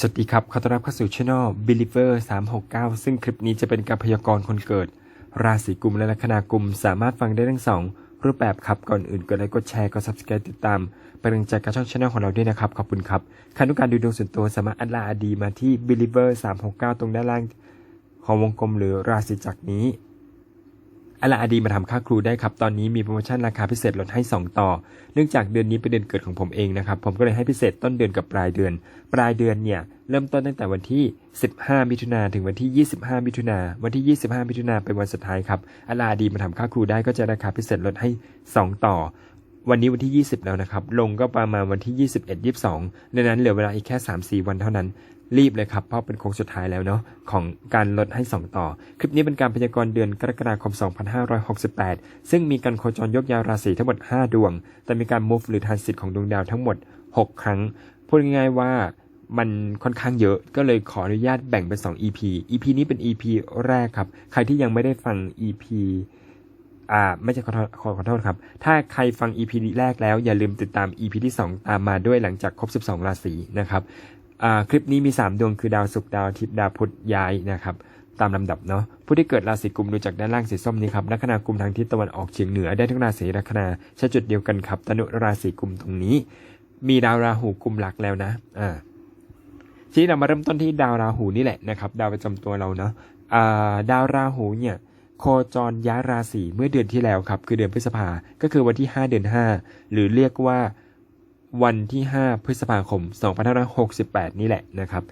สวัสดีครับ ขอต้อนรับเข้าสู่ช่อง Believer 369 ซึ่งคลิปนี้จะเป็นการพยากรณ์คนเกิด ราศีกุมและลัคนากุม สามารถฟังได้ทั้งสองรูปแบบครับ ก่อนอื่นกดไลค์ กดแชร์ กด subscribe ติดตาม เป็นกำลังใจกับช่องช anel ของเราด้วยนะครับ ขอบคุณครับใครต้องการดูดวงส่วนตัวสามารถอัดลาอดีมาที่ Believer 369 ตรงด้านล่าง ของวงกลมหรือราศีจักรนี้ อลาอดีมาทำค่าครูได้ครับ ตอนนี้มีโปรโมชั่นราคาพิเศษลดให้ 2 ต่อ เนื่องจากเดือนนี้เป็นเดือนเกิดของผมเองนะครับ ผมก็เลยให้พิเศษต้นเดือนกับปลายเดือน ปลายเดือนเนี่ย เริ่มต้นตั้งแต่วันที่ 15 มิถุนาถึงวันที่ 25 มิถุนาวันที่ 25 มิถุนาเป็นวันสุดท้ายครับอลาอดีมาทำค่าครูได้ก็จะราคาพิเศษลดให้ 2 ต่อวันนี้วันที่ 20 แล้วนะครับ ลงก็ประมาณวันที่ 21 22ในนั้นเหลือเวลาอีกแค่ 3-4 วันเท่านั้น รีบเลยครับ เพราะเป็นโค้งสุดท้ายแล้วเนาะของการลดให้ 2 ต่อ คลิปนี้เป็นการพยากรณ์เดือนกรกฎาคม 2568 ซึ่งมีการโคจรยกยาวราศีทั้งหมด 5 ดวง แต่มีการ move หรือทานสิทธิ์ของดวงดาวทั้งหมด 6 ครั้ง พูดง่ายๆว่ามันค่อนข้างเยอะก็เลยขออนุญาตแบ่งเป็น 2 EP EP นี้เป็น EP แรกครับ ใครที่ยังไม่ได้ฟัง EP อ่าไม่ใช่ขอโทษขอขอโทษครับ ถ้าใครฟัง EP แรกแล้วอย่าลืมติดตาม EP ที่ 2 ตามมาด้วยหลังจากครบ 12 ราศีนะครับ คลิปนี้มี 3 ดวงคือดาวศุกร์ดาวอาทิตย์ดาวพุธย้ายนะครับ ตามลำดับเนาะผู้ที่เกิดราศีกุมดูจากด้านล่างสีส้มนี้ครับลัคนากุมทางทิศตะวันออกเฉียงเหนือได้ทั้งราศีลัคนาใช้จุดเดียวกันครับตนุราศีกุมตรงนี้ มีดาวราหูกุมหลักแล้วนะอ่าทีนี้เรามาเริ่มต้นที่ดาวราหูนี่แหละนะครับ ดาวประจำตัวเราเนาะอ่าดาวราหูเนี่ยโคจรย้ายราศีเมื่อเดือนที่แล้วครับ คือเดือนพฤษภาก็คือวันที่ 5 เดือน 5 หรือเรียกว่า วันที่ 5 พฤษภาคม 2568 นี่แหละนะครับ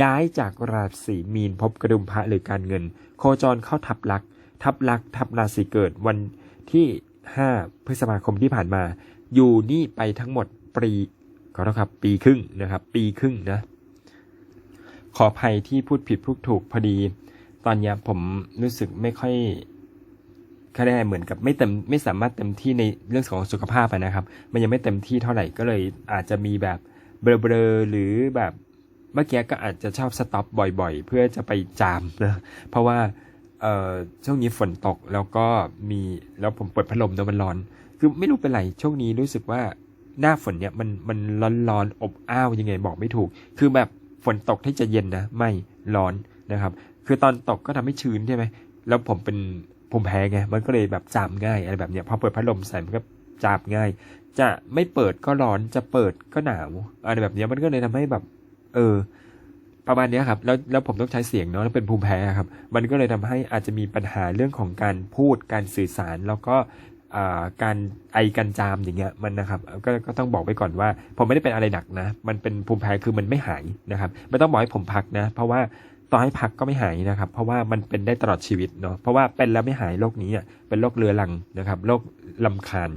ย้ายจากราศีมีนพบกระดุมพระหรือการเงิน โคจรเข้าทับลัก ทับลัก ทับราศีเกิดวันที่ 5 พฤษภาคมที่ผ่านมา อยู่นี่ไปทั้งหมดปีขอโทษครับ ปีครึ่งนะครับ ปีครึ่งนะ ขออภัยที่พูดผิดพูดถูกพอดี ตอนนี้ผมรู้สึกไม่ค่อย ค่ได้เหมือนกับไม่เต็มไม่สามารถเต็มที่ในเรื่องของสุขภาพนะครับ มันยังไม่เต็มที่เท่าไหร่ก็เลยอาจจะมีแบบเบลอๆหรือแบบเมื่อกี้ก็อาจจะชอบสต็อปบ่อยๆ เพื่อจะไปจามนะเพราะว่าเอ่อช่วงนี้ฝนตกแล้วก็มีแล้วผมเปิดพัดลมแล้วมันร้อน คือไม่รู้เป็นไรช่วงนี้รู้สึกว่าหน้าฝนเนี่ยมันมันร้อนๆอบอ้าวยังไงบอกไม่ถูก คือแบบฝนตกที่จะเย็นนะ ไม่ร้อนนะครับ คือตอนตกก็ทำให้ชื้นใช่ไหมแล้วผมเป็น ภูมิแพ้ไงมันก็เลยแบบจามง่ายอะไรแบบเนี้ยพอเปิดพัดลมใส่มันก็จามง่าย จะไม่เปิดก็ร้อนจะเปิดก็หนาวอะไรแบบเนี้ยมันก็เลยทำให้แบบ เออ ประมาณเนี้ยครับ แล้วแล้วผมต้องใช้เสียงเนาะแล้วเป็นภูมิแพ้ครับ มันก็เลยทำให้อาจจะมีปัญหาเรื่องของการพูดการสื่อสารแล้วก็อ่าการไอกันจามอย่างเงี้ยมันนะครับก็ก็ต้องบอกไว้ก่อนว่า ผมไม่ได้เป็นอะไรหนักนะ มันเป็นภูมิแพ้คือมันไม่หายนะครับ ไม่ต้องบอกให้ผมพักนะ เพราะว่า ต่อให้พักก็ไม่หายนะครับ เพราะว่ามันเป็นได้ตลอดชีวิตเนาะเพราะว่าเป็นแล้วไม่หายโรคนี้เป็นโรคเรื้อรังนะครับโรคลำคาญ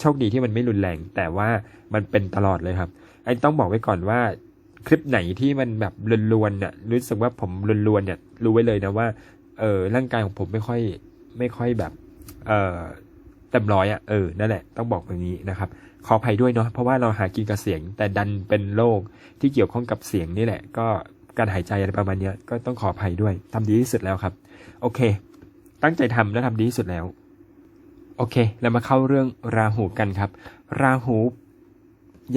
โชคดีที่มันไม่รุนแรง แต่ว่ามันเป็นตลอดเลยครับไอ้ต้องบอกไว้ก่อนว่าคลิปไหนที่มันแบบลวนๆเนี่ยรู้สึกว่าผมลวนๆเนี่ยรู้ไว้เลยนะว่าเออร่างกายของผมไม่ค่อยไม่ค่อยแบบเออเต็มร้อยอะเออนั่นแหละต้องบอกอย่างนี้นะครับขออภัยด้วยเนาะเพราะว่าเราหากินกับเสียง แต่ดันเป็นโรคที่เกี่ยวข้องกับเสียงนี่แหละ ก็ การหายใจอะไรประมาณเนี้ยก็ต้องขออภัยด้วยทำดีที่สุดแล้วครับ โอเค ตั้งใจทำและทำดีที่สุดแล้ว โอเค เรามาเข้าเรื่องราหูกันครับ ราหู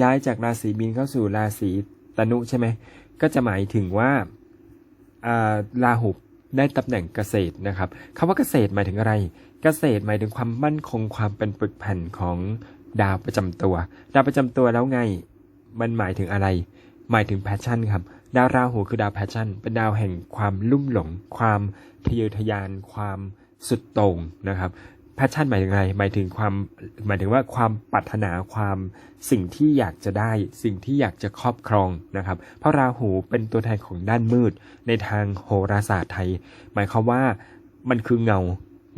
ย้ายจากราศีมีนเข้าสู่ราศีตนุใช่ไหมก็จะหมายถึงว่าอ่าราหูได้ตำแหน่งเกษตรนะครับคำว่าเกษตรหมายถึงอะไร เกษตรหมายถึงความมั่นคงความเป็นปึกแผ่นของดาวประจำตัว ดาวประจำตัวแล้วไง มันหมายถึงอะไร หมายถึงแพชชั่นครับ ดาวราหูคือดาวแพชชั่น เป็นดาวแห่งความลุ่มหลง ความทะเยอทะยาน ความสุดโต่งนะครับแพชชั่นหมายถึงอะไรหมายถึงความหมายถึงว่าความปรารถนาความสิ่งที่อยากจะได้ สิ่งที่อยากจะครอบครองนะครับ เพราะราหูเป็นตัวแทนของด้านมืด ในทางโหราศาสตร์ไทย หมายความว่ามันคือเงา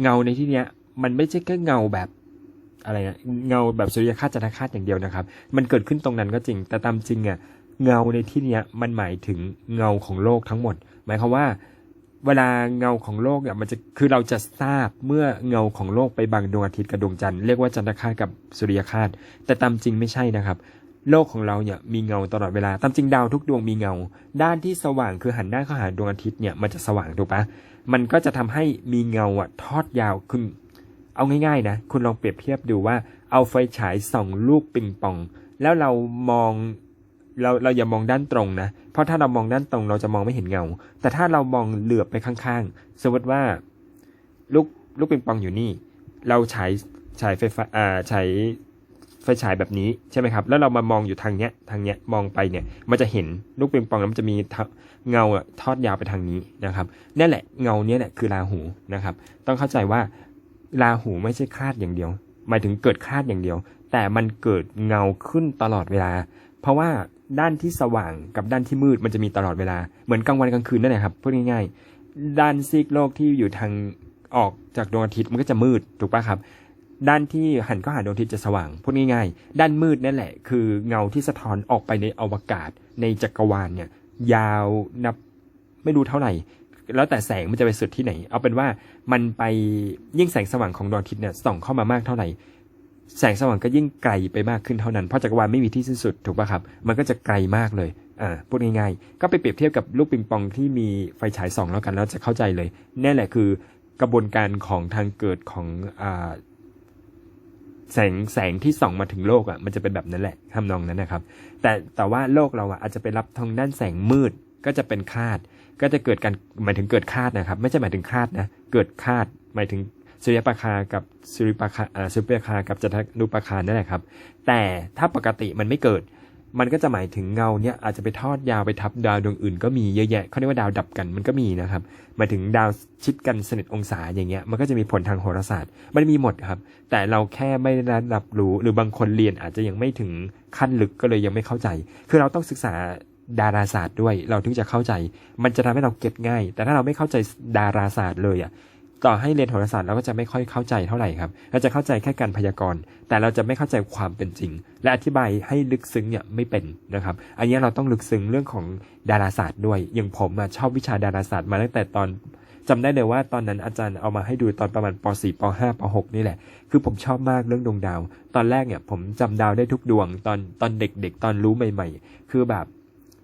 เงาในที่เนี้ยมันไม่ใช่แค่เงาแบบอะไรนะเงาแบบสุริยคาสจันทคาสอย่างเดียวนะครับ มันเกิดขึ้นตรงนั้นก็จริง แต่ตามจริงอะ เงาในที่นี้มันหมายถึงเงาของโลกทั้งหมด หมายความว่า เวลาเงาของโลกเนี่ยมันจะคือเราจะทราบเมื่อเงาของโลกไปบังดวงอาทิตย์กับดวงจันทร์เรียกว่าจันทรคาสกับสุริยคาสแต่ตามจริงไม่ใช่นะครับโลกของเราเนี่ยมีเงาตลอดเวลา ตามจริงดาวทุกดวงมีเงา ด้านที่สว่างคือหันหน้าเข้าหาดวงอาทิตย์เนี่ยมันจะสว่างถูกปะมันก็จะทำให้มีเงาอะทอดยาวขึ้นเอาง่ายๆนะ คุณลองเปรียบเทียบดูว่าเอาไฟฉายส่องลูกปิงปอง แล้วเรามอง เราเราอย่ามองด้านตรงนะ เพราะถ้าเรามองด้านตรงเราจะมองไม่เห็นเงา แต่ถ้าเรามองเหลือบไปข้างๆ สมมติว่าลูกลูกปิงปองอยู่นี่ เราฉายฉายไฟฟ้าอ่าฉายไฟฉายแบบนี้ใช่ไหมครับ แล้วเรามามองอยู่ทางเนี้ยทางเนี้ยมองไปเนี่ย มันจะเห็นลูกปิงปองแล้วมันจะมีเงาอะทอดยาวไปทางนี้นะครับนั่นแหละเงาเนี้ยแหละคือราหูนะครับ ต้องเข้าใจว่าราหูไม่ใช่คลาดอย่างเดียว หมายถึงเกิดคลาดอย่างเดียว แต่มันเกิดเงาขึ้นตลอดเวลา เพราะว่า ด้านที่สว่างกับด้านที่มืดมันจะมีตลอดเวลาเหมือนกลางวันกลางคืนนั่นแหละครับพูดง่ายๆ ด้านซีกโลกที่อยู่ทางออกจากดวงอาทิตย์มันก็จะมืดถูกปะครับ ด้านที่หันเข้าหาดวงอาทิตย์จะสว่างพูดง่ายๆ ด้านมืดนั่นแหละ คือเงาที่สะท้อนออกไปในอวกาศในจักรวาลเนี่ย ยาวนับไม่รู้เท่าไหร่ แล้วแต่แสงมันจะไปสุดที่ไหน เอาเป็นว่ามันไปยิ่งแสงสว่างของดวงอาทิตย์เนี่ยส่องเข้ามามากเท่าไหร่ แสงสว่างก็ยิ่งไกลไปมากขึ้นเท่านั้น เพราะจักรวาลไม่มีที่สิ้นสุดถูกป่ะครับ มันก็จะไกลมากเลยอ่าพูดง่ายๆ ก็ไปเปรียบเทียบกับลูกปิงปองที่มีไฟฉายส่องแล้วกันแล้วจะเข้าใจเลยนี่แหละคือกระบวนการของทางเกิดของอ่าแสงแสงที่ส่องมาถึงโลกอะมันจะเป็นแบบนั้นแหละทำนองนั้นนะครับ แต่แต่ว่าโลกเราอะอาจจะไปรับทางด้านแสงมืดก็จะเป็นคาด ก็จะเกิดการหมายถึงเกิดคาดนะครับ ไม่ใช่หมายถึงคาดนะเกิดคาดหมายถึง สุริยปราคากับสุริปราคาอ่าสุริปราคากับจันทนุปราคานั่นแหละครับ แต่ถ้าปกติมันไม่เกิด มันก็จะหมายถึงเงาเนี่ยอาจจะไปทอดยาวไปทับดาวดวงอื่นก็มีเยอะแยะเขาเรียกว่าดาวดับกันมันก็มีนะครับหมายถึงดาวชิดกันสนิทองศาอย่างเงี้ยมันก็จะมีผลทางโหราศาสตร์ มันมีหมดครับ แต่เราแค่ไม่ได้รับรู้หรือบางคนเรียนอาจจะยังไม่ถึงขั้นลึกก็เลยยังไม่เข้าใจ คือเราต้องศึกษาดาราศาสตร์ด้วยเราถึงจะเข้าใจ มันจะทำให้เราเก็บง่าย แต่ถ้าเราไม่เข้าใจดาราศาสตร์เลยอะ ต่อให้เรียนโหราศาสตร์เราก็จะไม่ค่อยเข้าใจเท่าไหร่ครับ เราจะเข้าใจแค่การพยากรณ์ แต่เราจะไม่เข้าใจความเป็นจริง และอธิบายให้ลึกซึ้งเนี่ยไม่เป็นนะครับ อันนี้เราต้องลึกซึ้งเรื่องของดาราศาสตร์ด้วย อย่างผมชอบวิชาดาราศาสตร์มาตั้งแต่ตอนจำได้เลยว่าตอนนั้นอาจารย์เอามาให้ดูตอนประมาณป .4 ป .5 ป .6 นี่แหละ คือผมชอบมากเรื่องดวงดาว ตอนแรกเนี่ยผมจำดาวได้ทุกดวง ตอนตอนเด็กๆ ตอนรู้ใหม่ ๆ คือแบบ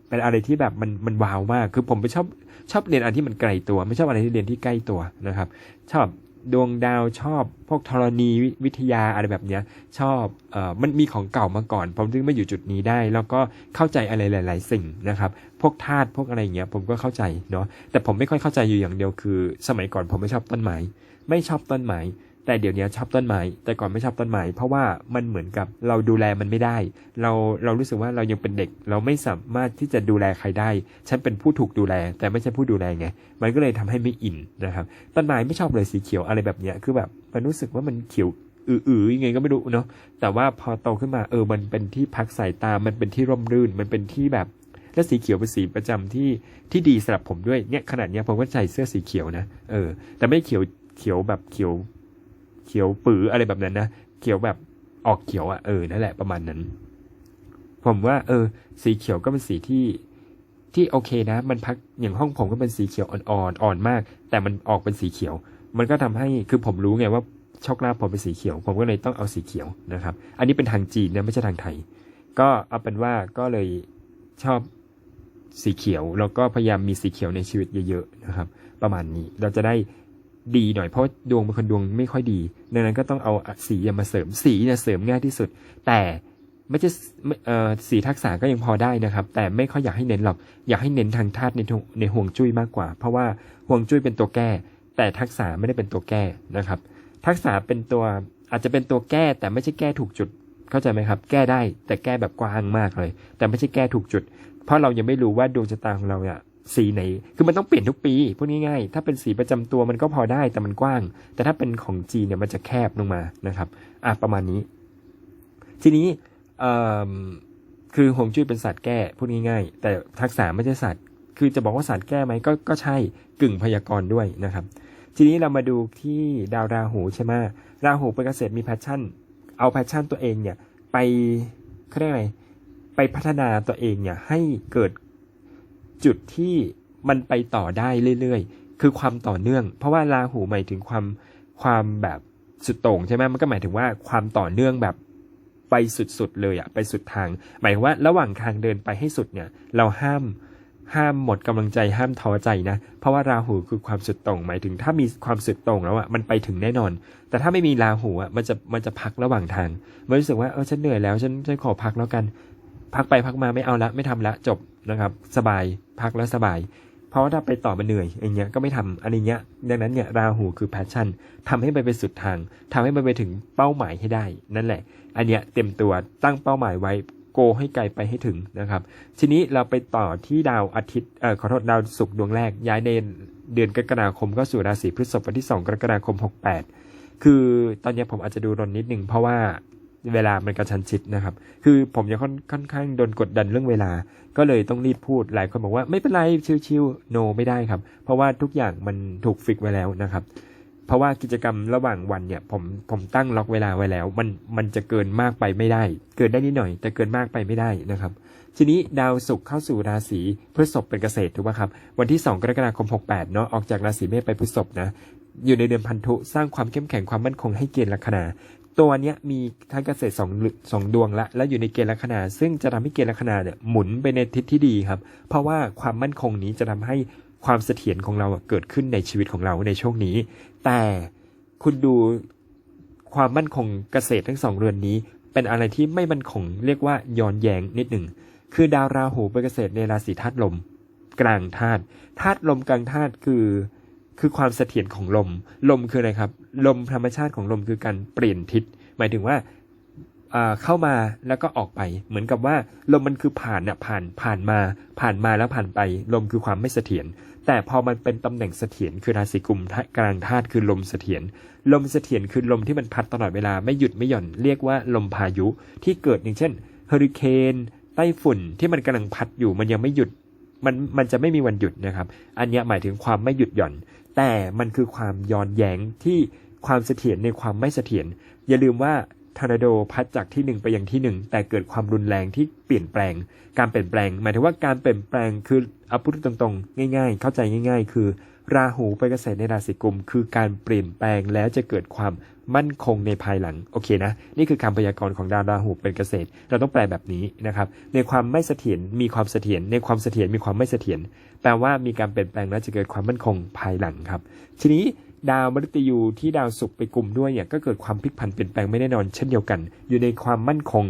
เป็นอะไรที่แบบมันมันว้าวมาก คือผมไปชอบ ชอบเรียนอะไรที่มันไกลตัว ไม่ชอบอะไรที่เรียนที่ใกล้ตัวนะครับ ชอบดวงดาวชอบพวกธรณีวิทยาอะไรแบบเนี้ย ชอบเอ่อมันมีของเก่ามาก่อน ผมถึงมาอยู่จุดนี้ได้ แล้วก็เข้าใจอะไรหลาย ๆ สิ่งนะครับ พวกธาตุพวกอะไรอย่างเงี้ยผมก็เข้าใจเนาะแต่ผมไม่ค่อยเข้าใจอยู่อย่างเดียวคือ สมัยก่อนผมไม่ชอบต้นไม้ไม่ชอบต้นไม้ แต่เดี๋ยวนี้ชอบต้นไม้แต่ก่อนไม่ชอบต้นไม้เพราะว่ามันเหมือนกับเราดูแลมันไม่ได้ เราเรารู้สึกว่าเรายังเป็นเด็ก เราไม่สามารถที่จะดูแลใครได้ ฉันเป็นผู้ถูกดูแล แต่ไม่ใช่ผู้ดูแลไงมันก็เลยทำให้ไม่อินนะครับต้นไม้ไม่ชอบเลยสีเขียวอะไรแบบเนี้ยคือแบบมันรู้สึกว่ามันเขียวอือๆยังไงก็ไม่รู้เนาะแต่ว่าพอโตขึ้นมาเออมันเป็นที่พักสายตา มันเป็นที่ร่มรื่น มันเป็นที่แบบและสีเขียวเป็นสีประจำที่ที่ดีสำหรับผมด้วยเนี่ยขนาดเนี้ยผมก็ใส่เสื้อสีเขียวนะเออแต่ไม่เขียวเขียวแบบเขียว เขียวปืออะไรแบบนั้นนะเขียวแบบออกเขียวอะ่ะเออนั่นแหละประมาณนั้น ผมว่า เออ สีเขียวก็เป็นสีที่ที่โอเคนะ มันพักอย่างห้องผมก็เป็นสีเขียวอ่อนๆอ่อนมาก แต่มันออกเป็นสีเขียว มันก็ทำให้คือผมรู้ไงว่าโชคลาภผมเป็นสีเขียว ผมก็เลยต้องเอาสีเขียวนะครับ อันนี้เป็นทางจีนนะไม่ใช่ทางไทย ก็เอาเป็นว่าก็เลยชอบสีเขียวแล้วก็พยายามมีสีเขียวในชีวิตเยอะๆนะครับ ประมาณนี้เราจะได้ ดีหน่อยเพราะดวงเป็นคนดวงไม่ค่อยดีดังนั้นก็ต้องเอาสีมาเสริมสีเนี่ยเสริมง่ายที่สุด แต่ไม่ใช่เอ่อสีทักษะก็ยังพอได้นะครับ แต่ไม่ค่อยอยากให้เน้นหรอกอยากให้เน้นทางธาตุในในห่วงจุ้ยมากกว่า เพราะว่าห่วงจุ้ยเป็นตัวแก้ แต่ทักษะไม่ได้เป็นตัวแก้นะครับ ทักษะเป็นตัวอาจจะเป็นตัวแก้แต่ไม่ใช่แก้ถูกจุดเข้าใจไหมครับ แก้ได้แต่แก้แบบกว้างมากเลย แต่ไม่ใช่แก้ถูกจุด เพราะเรายังไม่รู้ว่าดวงชะตาของเราเนี่ย สีไหน คือมันต้องเปลี่ยนทุกปีพูดง่ายๆ ถ้าเป็นสีประจำตัวมันก็พอได้แต่มันกว้าง แต่ถ้าเป็นของจีนเนี่ยมันจะแคบลงมานะครับอะประมาณนี้ ทีนี้คือหงจุ้ยเป็นสัตว์แก้พูดง่ายๆ แต่ทักษะไม่ใช่สัตว์คือจะบอกว่าสัตว์แก้ไหมก็ก็ใช่กึ่งพยากรณ์ด้วยนะครับ ทีนี้เรามาดูที่ดาวราหูใช่ไหมราหูเป็นเกษตรมีแพชชั่น เอาแพชชั่นตัวเองเนี่ยไปเขาเรียกอะไรไปพัฒนาตัวเองเนี่ยให้เกิด จุดที่มันไปต่อได้เรื่อยๆ คือความต่อเนื่อง เพราะว่าราหูหมายถึงความความแบบสุดโต่งใช่ไหมมันก็หมายถึงว่าความต่อเนื่องแบบไปสุดๆเลยอะไปสุดทาง หมายว่าระหว่างทางเดินไปให้สุดเนี่ย เราห้ามห้ามหมดกำลังใจห้ามท้อใจนะ เพราะว่าราหูคือความสุดต่งหมายถึงถ้ามีความสุดต่งแล้วอะมันไปถึงแน่นอน แต่ถ้าไม่มีราหูอะมันจะมันจะพักระหว่างทางมันรู้สึกว่าเออฉันเหนื่อยแล้วฉันฉันขอพักแล้วกัน พักไปพักมาไม่เอาละไม่ทำละจบนะครับ สบายพักแล้วสบาย เพราะว่าถ้าไปต่อมันเหนื่อยอย่างเงี้ยก็ไม่ทำอันนี้เงี้ยดังนั้นเนี่ยราหูคือแพชชั่นทำให้มันไปสุดทางทำให้มันไปถึงเป้าหมายให้ได้ นั่นแหละ อันเนี้ยเต็มตัวตั้งเป้าหมายไว้โกให้ไกลไปให้ถึงนะครับ ทีนี้เราไปต่อที่ดาวอาทิตย์เอ่อขอโทษดาวศุกร์ดวงแรก ย้ายในเดือนกรกฎาคมก็สู่ราศีพฤษภวันที่ 2 กรกฎาคม 68 คือตอนนี้ผมอาจจะดูรนนิดนึงเพราะว่า เวลามันกระชันชิดนะครับ คือผมยังค่อนค่อนข้างโดนกดดันเรื่องเวลา ก็เลยต้องรีบพูด หลายคนบอกว่าไม่เป็นไรชิวๆโน ไม่ได้ครับ เพราะว่าทุกอย่างมันถูกฟิกไว้แล้วนะครับ เพราะว่ากิจกรรมระหว่างวันเนี่ยผมผมตั้งล็อกเวลาไว้แล้ว มันมันจะเกินมากไปไม่ได้ เกินได้นิดหน่อย แต่เกินมากไปไม่ได้นะครับ ทีนี้ดาวศุกร์เข้าสู่ราศีพฤษภเป็นเกษตรถูกไหมครับ วันที่ 2 กรกฎาคม 68 เนาะออกจากราศีเมษไปพฤษภนะอยู่ในเดือนพันธุสร้างความเข้มแข็งความมั่นคงให้เกณฑ์ลัคนา ตัวเนี้ยมีทั้งเกษตรสองสองดวงละ และอยู่ในเกณฑ์ลัคนาซึ่งจะทำให้เกณฑ์ลัคนาเนี่ยหมุนไปในทิศที่ดีครับ เพราะว่าความมั่นคงนี้จะทำให้ความเสถียรของเราเกิดขึ้นในชีวิตของเราในช่วงนี้ แต่คุณดูความมั่นคงเกษตรทั้งสองเรือนนี้ เป็นอะไรที่ไม่มั่นคงเรียกว่าย้อนแยงนิดหนึ่งคือดาวราหูเป็นเกษตรในราศีธาตุลม กลางธาตุธาตุลมกลางธาตุคือ คือความเสถียรของลม ลมคืออะไรครับ ลมธรรมชาติของลมคือการเปลี่ยนทิศ หมายถึงว่าเข้ามาแล้วก็ออกไป เหมือนกับว่าลมมันคือผ่านน่ะผ่านผ่านมาผ่านมาแล้วผ่านไป ลมคือความไม่เสถียรแต่พอมันเป็นตำแหน่งเสถียรคือราศีกุมกลางธาตุคือลมเสถียรลมเสถียรคือลมที่มันพัดตลอดเวลาไม่หยุดไม่หย่อนเรียกว่าลมพายุที่เกิดอย่างเช่นเฮอริเคนไต้ฝุ่นที่มันกำลังพัดอยู่มันยังไม่หยุดมันมันจะไม่มีวันหยุดนะครับ อันนี้หมายถึงความไม่หยุดหย่อน แต่มันคือความย้อนแย้งที่ความเสถียรในความไม่เสถียรอย่าลืมว่าทอร์นาโดพัดจากที่หนึ่งไปยังที่หนึ่งแต่เกิดความรุนแรงที่เปลี่ยนแปลง การเปลี่ยนแปลง หมายถึงว่าการเปลี่ยนแปลงคือเอาพูดตรงๆ ง่าย ๆ เข้าใจง่าย ๆ คือ ราหูไปเกษตรในราศีกุม คือการเปลี่ยนแปลงแล้วจะเกิดความ มั่นคงในภายหลังโอเคนะนี่คือคำพยากรณ์ของดาวราหูเป็นเกษตร เราต้องแปลแบบนี้นะครับในความไม่เสถียรมีความเสถียรในความเสถียรมีความไม่เสถียรแปลว่ามีการเปลี่ยนแปลงแล้วจะเกิดความมั่นคงภายหลังครับ ทีนี้ดาวมฤตยูที่ดาวศุกร์ไปกลุ่มด้วยเนี่ยก็เกิดความพลิกผันเปลี่ยนแปลงไม่แน่นอนเช่นเดียวกัน อยู่ในความมั่นคง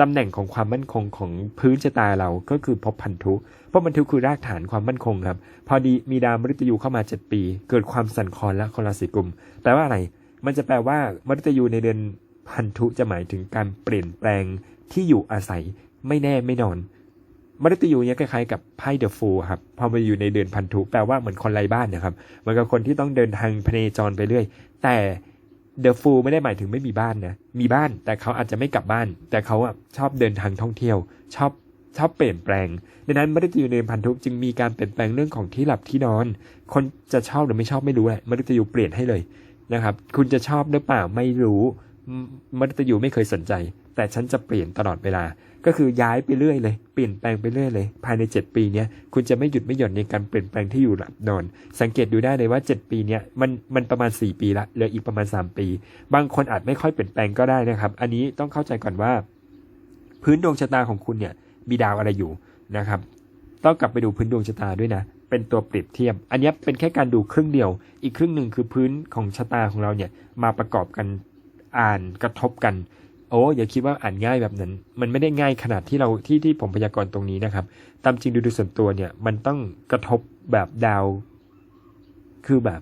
ตำแหน่งของความมั่นคงของพื้นชะตาเราก็คือภพพันธุพราะพันธุคือรากฐานความมั่นคงครับ พอดีมีดาวมฤตยูเข้ามา 7 ปี เกิดความสั่นคลอนและคนราศีกุมแปลว่าอะไร มันจะแปลว่ามฤตยูในเดือนพันธุจะหมายถึงการเปลี่ยนแปลงที่อยู่อาศัยไม่แน่ไม่นอนมฤตยูเนี่ยคล้ายๆกับไพ่เดอะฟูครับพอมาอยู่ในเดือนพันธุแปลว่าเหมือนคนไร้บ้านนะครับเหมือนกับคนที่ต้องเดินทางพเนจรไปเรื่อย แต่เดอะฟูไม่ได้หมายถึงไม่มีบ้านนะมีบ้านแต่เขาอาจจะไม่กลับบ้าน แต่เขาอะชอบเดินทางท่องเที่ยว ชอบชอบเปลี่ยนแปลงดังนั้นมฤตยูในเดือนพันธุจึงมีการเปลี่ยนแปลงเรื่องของที่หลับที่นอน คนจะชอบหรือไม่ชอบไม่รู้แหละมฤตยูเปลี่ยนให้เลย นะครับ คุณจะชอบหรือเปล่าไม่รู้มมฤตยูไม่เคยสนใจ แต่ฉันจะเปลี่ยนตลอดเวลา ก็คือย้ายไปเรื่อยเลย เปลี่ยนแปลงไปเรื่อยเลย ภายใน 7 ปีเนี้ยคุณจะไม่หยุดไม่หย่อนในการเปลี่ยนแปลงที่อยู่หลับนอน สังเกตดูได้เลยว่า 7 ปีเนี้ยมันมันประมาณ 4 ปีละเหลืออีกประมาณ 3 ปี บางคนอาจไม่ค่อยเปลี่ยนแปลงก็ได้นะครับ อันนี้ต้องเข้าใจก่อนว่า พื้นดวงชะตาของคุณเนี่ยมีดาวอะไรอยู่นะครับ ต้องกลับไปดูพื้นดวงชะตาด้วยนะ เป็นตัวเปรียบเทียบ อันนี้เป็นแค่การดูครึ่งเดียว อีกครึ่งหนึ่งคือพื้นของชะตาของเราเนี่ยมาประกอบกันอ่านกระทบกัน โอ้อย่าคิดว่าอ่านง่ายแบบนั้น มันไม่ได้ง่ายขนาดที่เราที่ที่ผมพยากรณ์ตรงนี้นะครับ ตามจริงดูดูส่วนตัวเนี่ยมันต้องกระทบแบบดาว คือแบบ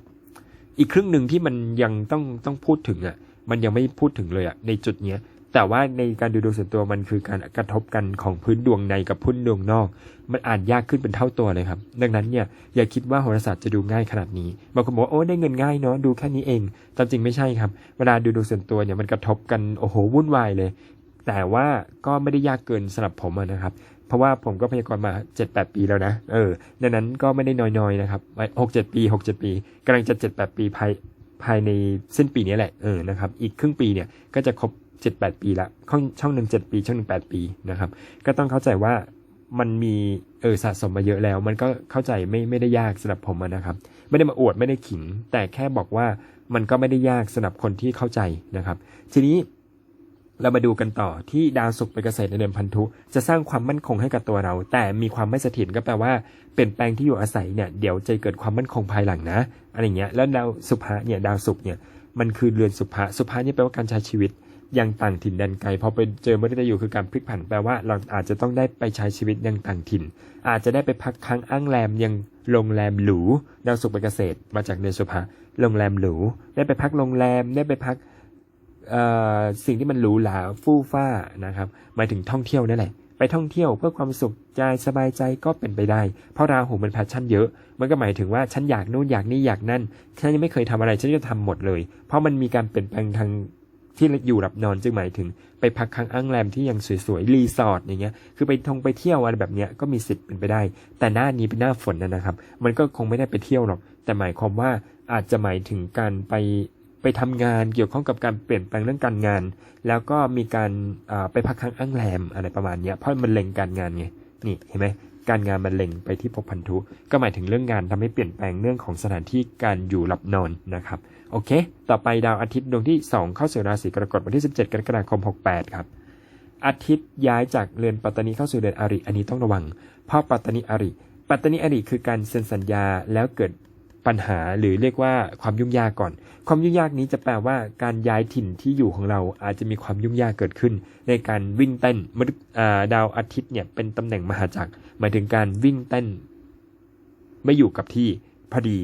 อีกครึ่งหนึ่งที่มันยังต้องต้องพูดถึงอะมันยังไม่พูดถึงเลยอะในจุดเนี้ย แต่ว่าในการดูดวงส่วนตัวมันคือการกระทบกันของพื้นดวงในกับพื้นดวงนอก มันอ่านยากขึ้นเป็นเท่าตัวเลยครับ ดังนั้นเนี่ยอย่าคิดว่าโหราศาสตร์จะดูง่ายขนาดนี้บางคนบอกว่าโอ้ได้เงินง่ายเนาะดูแค่นี้เองตามจริงไม่ใช่ครับ เวลาดูดวงส่วนตัวเนี่ยมันกระทบกันโอ้โหวุ่นวายเลย แต่ว่าก็ไม่ได้ยากเกินสำหรับผมนะครับเพราะว่าผมก็พยากรณ์มา 7-8 ปีแล้วนะ เออ ดังนั้นก็ไม่ได้น้อยๆนะครับหกเจ็ดปีหกเจ็ดปีกำลังจะเจ็ดแปดปีภายภายในสิ้นปีนี้แหละ เออ นะครับ อีกครึ่งปีเนี่ย ก็จะครบ 7-8ปีละช่องช่องหนึ่ง7ปี ช่องหนึ่ง8ปีนะครับ ก็ต้องเข้าใจว่ามันมีเออสะสมมาเยอะแล้ว มันก็เข้าใจไม่ไม่ได้ยากสำหรับผมนะครับ ไม่ได้มาอวดไม่ได้ขิง แต่แค่บอกว่ามันก็ไม่ได้ยากสำหรับคนที่เข้าใจนะครับ ทีนี้เรามาดูกันต่อที่ดาวศุกร์ไปเกษตรในเดือนพันธุ จะสร้างความมั่นคงให้กับตัวเรา แต่มีความไม่เสถียรก็แปลว่าเปลี่ยนแปลงที่อยู่อาศัยเนี่ยเดี๋ยวจะเกิดความมั่นคงภายหลังนะอะไรเงี้ยแล้วดาวสุภะเนี่ยดาวศุกร์เนี่ยมันคือเรือนสุภะสุภะเนี่ยแปลว่าการใช้ชีวิต ยังต่างถิ่นแดนไกลพอไปเจอมฤตยูคือการพลิกผันแปลว่าเราอาจจะต้องได้ไปใช้ชีวิตยังต่างถิ่น อาจจะได้ไปพักค้างอ้างแรมยังโรงแรมหรูดาวสุขเป็นเกษตรมาจากเดือนสุภาโรงแรมหรูได้ไปพักโรงแรมได้ไปพักสิ่งที่มันหรูหราฟู่ฟ้านะครับหมายถึงท่องเที่ยวนั่นแหละไปท่องเที่ยวเพื่อความสุขใจสบายใจก็เป็นไปได้ เพราะราหูมันแพชชั่นเยอะ มันก็หมายถึงว่าฉันอยากนู่นอยากนี่อยากนั่นฉันยังไม่เคยทำอะไรฉันจะทำหมดเลย เพราะมันมีการเปลี่ยนแปลงทาง ที่อยู่หลับนอนจึงหมายถึง ไปพักค้างอ้างแรมที่ยังสวยๆรีสอร์ทอย่างเงี้ยคือไปท่องไปเที่ยวอะไรแบบเนี้ยก็มีสิทธิ์เป็นไปได้ แต่หน้านี้เป็นหน้าฝนนะนะครับ มันก็คงไม่ได้ไปเที่ยวหรอก แต่หมายความว่าอาจจะหมายถึงการไปไปทำงานเกี่ยวข้องกับการเปลี่ยนแปลงเรื่องการงาน แล้วก็มีการไปพักค้างอ้างแรมอะไรประมาณเนี้ยเพราะมันเล็งการงานไงนี่เห็นไหม การงานมันเล็งไปที่ภพพันธุ ก็หมายถึงเรื่องงานทำให้เปลี่ยนแปลงเรื่องของสถานที่การอยู่หลับนอนนะครับโอเค ต่อไปดาวอาทิตย์ดวงที่ 2 เข้าสู่ราศีกรกฎวันที่ 17 กรกฎาคม 68 ครับ อาทิตย์ย้ายจากเรือนปัตตานีเข้าสู่เรือนอริ อันนี้ต้องระวัง เพราะปัตตานีอริ ปัตตานีอริคือการเซ็นสัญญาแล้วเกิด ปัญหาหรือเรียกว่าความยุ่งยากก่อน ความยุ่งยากนี้จะแปลว่าการย้ายถิ่นที่อยู่ของเราอาจจะมีความยุ่งยากเกิดขึ้น ในการวิ่งเต้นมฤอ่าดาวอาทิตย์เนี่ยเป็นตำแหน่งมหาจักรหมายถึงการวิ่งเต้น ไม่อยู่กับที่พอดี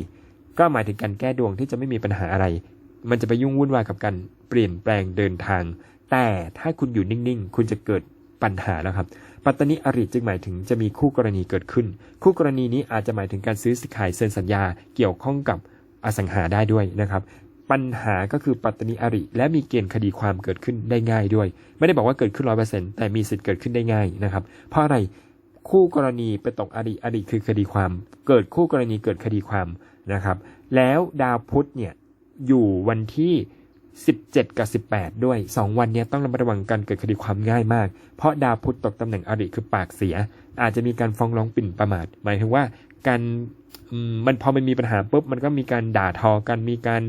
ก็หมายถึงการแก้ดวงที่จะไม่มีปัญหาอะไร มันจะไปยุ่งวุ่นวายกับการเปลี่ยนแปลงเดินทาง แต่ถ้าคุณอยู่นิ่งๆ คุณจะเกิด ปัญหาแล้วครับ ปัตตานิอริจึงหมายถึงจะมีคู่กรณีเกิดขึ้น คู่กรณีนี้อาจจะหมายถึงการซื้อสิขายเซ็นสัญญาเกี่ยวข้องกับอสังหาได้ด้วยนะครับ ปัญหาก็คือปัตตานิอริ และมีเกณฑ์คดีความเกิดขึ้นได้ง่ายด้วย ไม่ได้บอกว่าเกิดขึ้นร้อยเปอร์เซ็นต์แต่มีสิทธิ์เกิดขึ้นได้ง่ายนะครับ เพราะอะไรคู่กรณีไปตกอดีตอดีตคือคดีความ เกิดคู่กรณีเกิดคดีความนะครับ แล้วดาวพุธเนี่ยอยู่วันที่ 17 กับ 18 ด้วย 2 วันนี้ต้องระมัดระวังการเกิดคดีความง่ายมาก เพราะดาวพุธตกตำแหน่งอริคือปากเสีย อาจจะมีการฟ้องร้องปิ่นประมาท หมายถึงว่าการมันพอมันมีปัญหาปุ๊บมันก็มีการด่าทอกันมีการ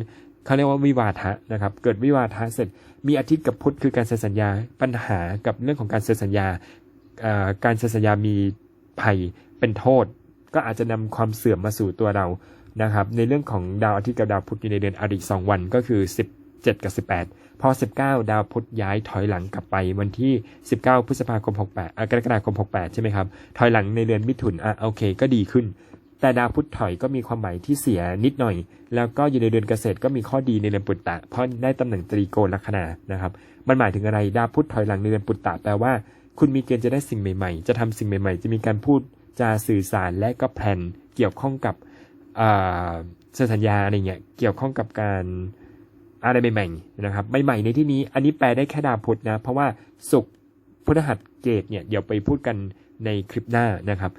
เขาเรียกว่าวิวาทะนะครับ เกิดวิวาทะเสร็จ มีอาทิตย์กับพุธคือการเซ็นสัญญา ปัญหากับเรื่องของการเซ็นสัญญา การเซ็นสัญญามีภัยเป็นโทษ ก็อาจจะนำความเสื่อมมาสู่ตัวเรานะครับ ในเรื่องของดาวอาทิตย์กับดาวพุธอยู่ในเดือนอริสองวันก็คือ 7 กับ 18 พอ 19 ดาวพุธย้ายถอยหลังกลับไปวันที่ 19 พฤษภาคม 68อะกรกฎาคม 68 ใช่ไหมครับ ถอยหลังในเดือนมิถุนอะโอเค ก็ดีขึ้น แต่ดาวพุธถอยก็มีความหมายที่เสียนิดหน่อย แล้วก็อยู่ในเดือนเกษตรก็มีข้อดีในเดือนปุตตะ เพราะได้ตำแหน่งตรีโกณลัคนานะครับ มันหมายถึงอะไร ดาวพุธถอยหลังในเดือนปุตตะแปลว่า คุณมีเกณฑ์จะได้สิ่งใหม่ๆ จะทำสิ่งใหม่ๆ จะมีการพูดจาสื่อสารและก็แผนเกี่ยวข้องกับอ่าเสัญญาอะไรเงี้ย เกี่ยวข้องกับการ อะไรใหม่ๆนะครับใหม่ๆในที่นี้อันนี้แปลได้แค่ดาวพุธนะ เพราะว่าสุขพฤหัสเกตเนี่ยเดี๋ยวไปพูดกันในคลิปหน้านะครับ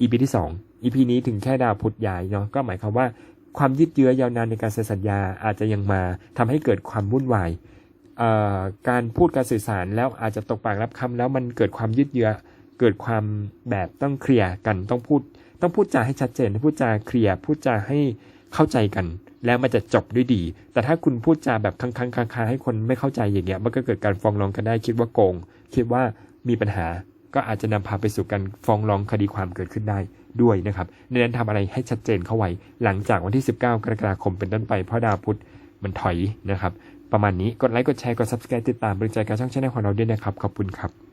EP ที่ 2 EP นี้ถึงแค่ดาวพุธย้ายเนาะก็หมายความว่าความยืดเยื้อยาวนานในการเซ็นสัญญาอาจจะยังมาทำให้เกิดความวุ่นวายการพูดการสื่อสารแล้วอาจจะตกปากรับคำแล้วมันเกิดความยืดเยื้อเกิดความแบบต้องเคลียร์กันต้องพูด ต้องพูดจาให้ชัดเจนพูดจาเคลียร์พูดจาให้เข้าใจกัน แล้วมันจะจบด้วยดี แต่ถ้าคุณพูดจาแบบค้างๆคาๆให้คนไม่เข้าใจอย่างเงี้ย มันก็เกิดการฟ้องร้องกันได้คิดว่าโกง คิดว่ามีปัญหาก็อาจจะนำพาไปสู่การฟ้องร้องคดีความเกิดขึ้นได้ด้วยนะครับดังนั้นทำอะไรให้ชัดเจนเข้าไว้ หลังจากวันที่ 19 กรกฎาคมเป็นต้นไปเพราะดาวพุธมันถอยนะครับ ประมาณนี้กดไลค์กดแชร์กด subscribe ติดตามบริจาคการช่องชแนลของเราด้วยนะครับ ขอบคุณครับ